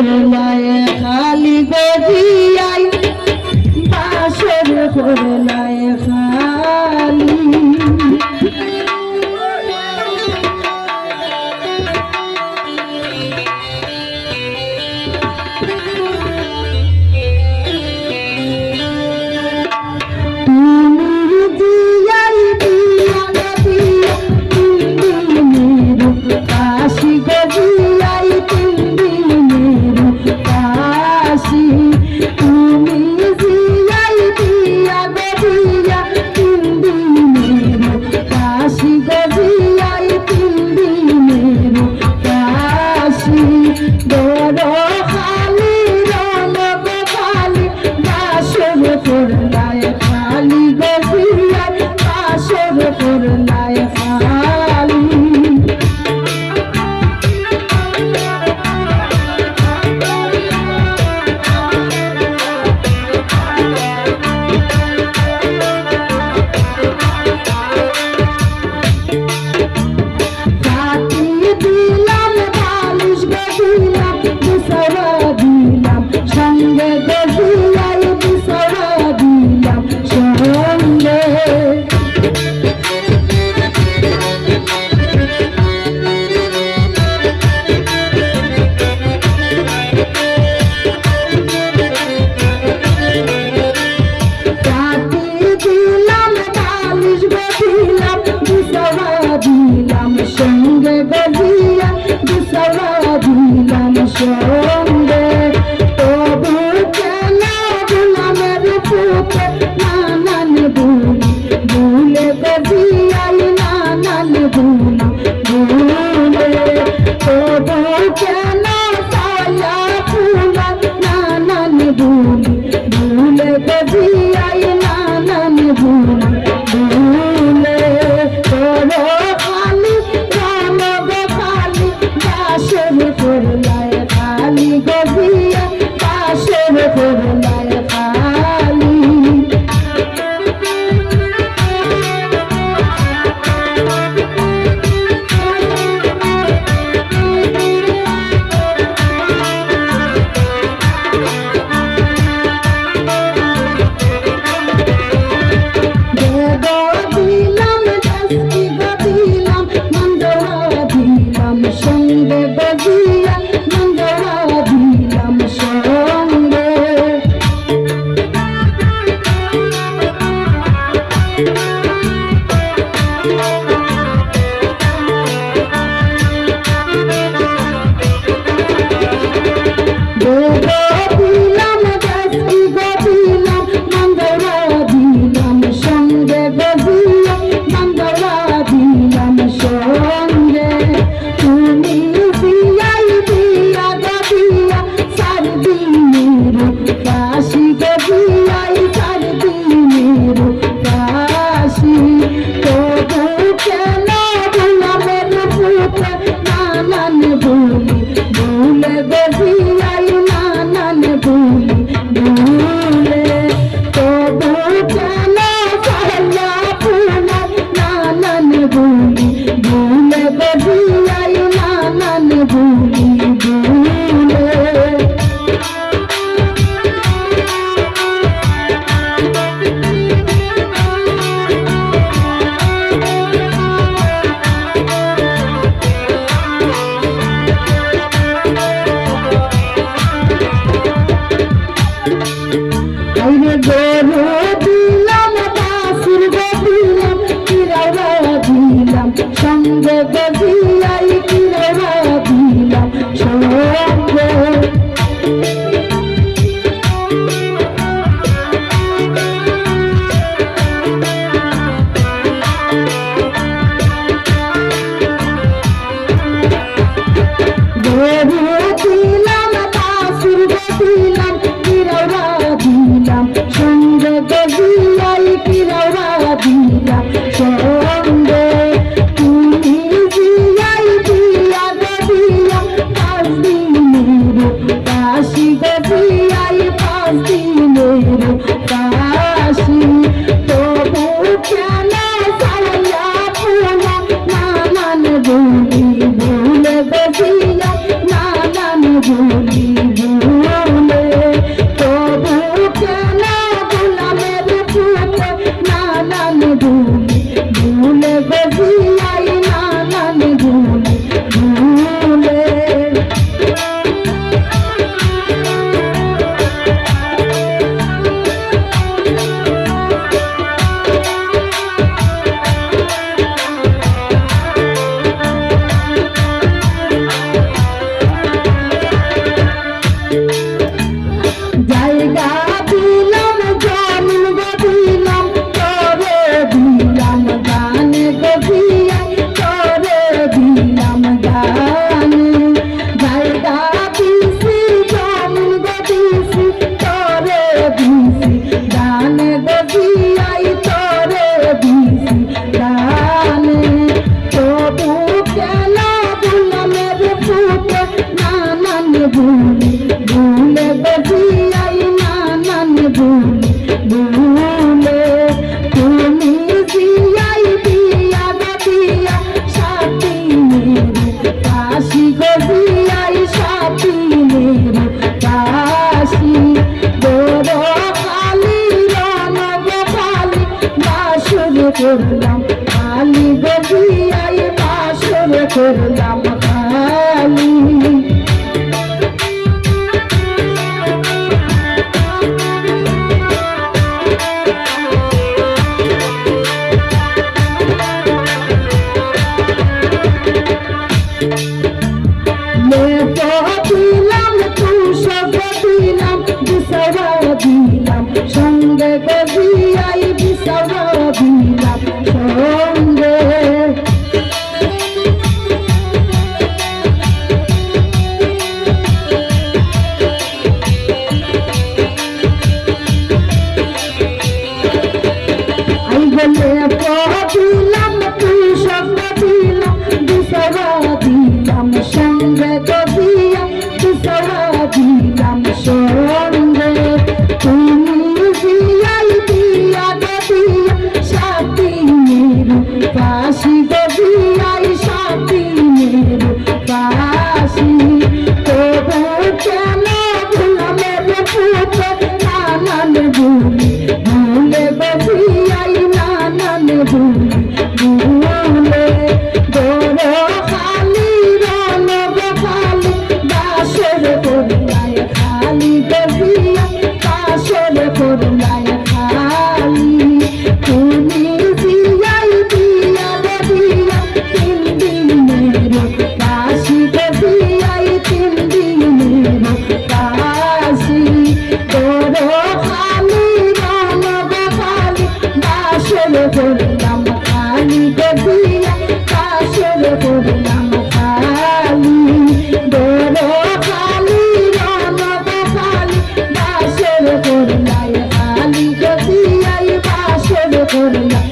لا সারা দিলাম সঙ্গে তবু খেলা গুলামের পুতে নানান ভুল? ভুলে গজিয়াল নানান ভুল। ভুলে, তবু খেলা দিলাম পাশুর দিলাম কিরবা দিলাম সঙ্গে দিলাই কিরবা দিলাম সঙ্গে তুমি দিয়াই দিয়া দিলাম পাঁচ দিন পাশি দিয়াই পাঁচ দিন বাসুর Mm-hmm. কাশরে করলাম কালী গদিয়া কাশরে করলাম কালী দর কালী রাম কালী বাসরে করলাই কালী গদিয়াই বাসরে করলাই